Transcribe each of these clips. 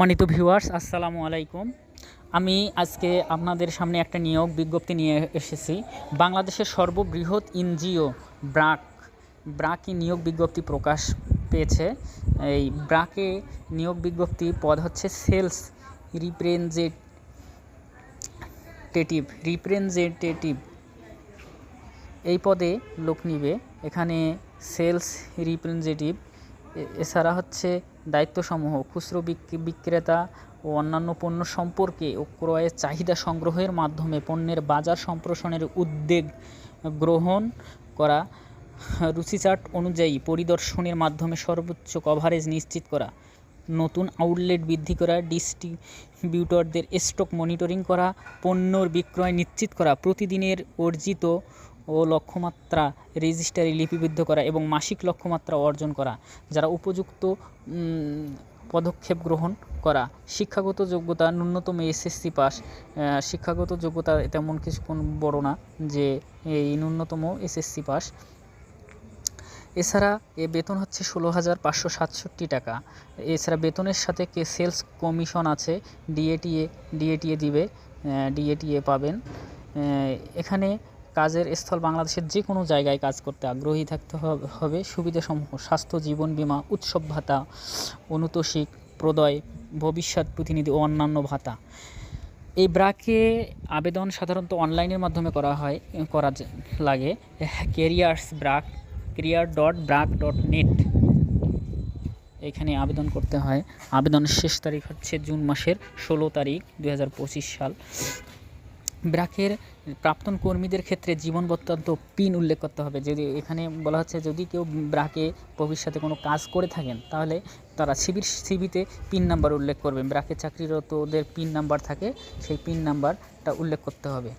সম্মানিত ভিউয়ার্স আসসালামু আলাইকুম। আমি আজকে আপনাদের সামনে একটা নিয়োগ বিজ্ঞপ্তি নিয়ে এসেছি। বাংলাদেশের সর্ববৃহৎ এনজিও ব্রাক ব্রাকি নিয়োগ বিজ্ঞপ্তি প্রকাশ পেয়েছে। এই ব্রাকে নিয়োগ বিজ্ঞপ্তি পদ হচ্ছে সেলস রিপ্রেজেন্টেটিভ রিপ্রেজেন্টেটিভ এই পদে লোক নিবে। এখানে সেলস রিপ্রেজেন্টেটিভ এছাড়া হচ্ছে দায়িত্বসমূহ, খুচরো বিক- বিক্রেতা ও অন্যান্য পণ্য সম্পর্কে ও ক্রয়ের চাহিদা সংগ্রহের মাধ্যমে পণ্যের বাজার সম্প্রসারণের উদ্যোগ গ্রহণ করা, রুচিচার্ট অনুযায়ী পরিদর্শনের মাধ্যমে সর্বোচ্চ কভারেজ নিশ্চিত করা, নতুন আউটলেট বৃদ্ধি করা ডিস্ট্রিবিউটরদের স্টক মনিটরিং করা, পণ্যর বিক্রয় নিশ্চিত করা, প্রতিদিনের অর্জিত ও লক্ষ্যমাত্রা রেজিস্টারে লিপিবদ্ধ করা এবং মাসিক লক্ষ্যমাত্রা অর্জন করা, যারা উপযুক্ত পদক্ষেপ গ্রহণ করা। শিক্ষাগত যোগ্যতা, ন্যূনতম এসএসসি পাস। শিক্ষাগত যোগ্যতা তেমন কিছু কোন বড় না যে এই ন্যূনতম এসএসসি পাস। এছাড়া এ বেতন হচ্ছে ষোলো হাজার পাঁচশো সাতষট্টি টাকা। এছাড়া বেতনের সাথে কে সেলস কমিশন আছে, ডিএটিএ ডিএটিএ দিবে ডিএটিএ পাবেন। এখানে কাজের স্থল বাংলাদেশের যে কোনো জায়গায় কাজ করতে আগ্রহী থাকতে হব- সুবিধাসমূহ, স্বাস্থ্য, জীবন বীমা, উৎসব ভাতা, অনুতোষিক প্রদয়, ভবিষ্যৎ প্রতিনিধি ও অন্যান্য ভাতা। এই ব্রাকে আবেদন সাধারণত অনলাইনের মাধ্যমে করা হয়, করা লাগে। Careers BRAC career dot BRAC dot net. এখানে আবেদন করতে হয়। আবেদনের শেষ তারিখ হচ্ছে জুন মাসের ষোলো তারিখ দু হাজার পঁচিশ সাল। ব্রাকের প্রাক্তন কর্মীদের ক্ষেত্রে জীবন বৃত্তান্ত পিন উল্লেখ করতে হবে। যদি এখানে বলা হচ্ছে যদি কেউ ব্রাকে ভবিষ্যতে কোনো কাজ করে থাকেন, তাহলে তারা সিবির সিবিতে পিন নাম্বার উল্লেখ করবেন ব্রাকে চাকরিরতদের পিন নাম্বার থাকে, সেই পিন নাম্বারটা উল্লেখ করতে হবে।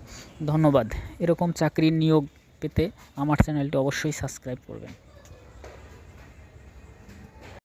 ধন্যবাদ। এরকম চাকরির নিয়োগ পেতে আমার চ্যানেলটি অবশ্যই সাবস্ক্রাইব করবেন।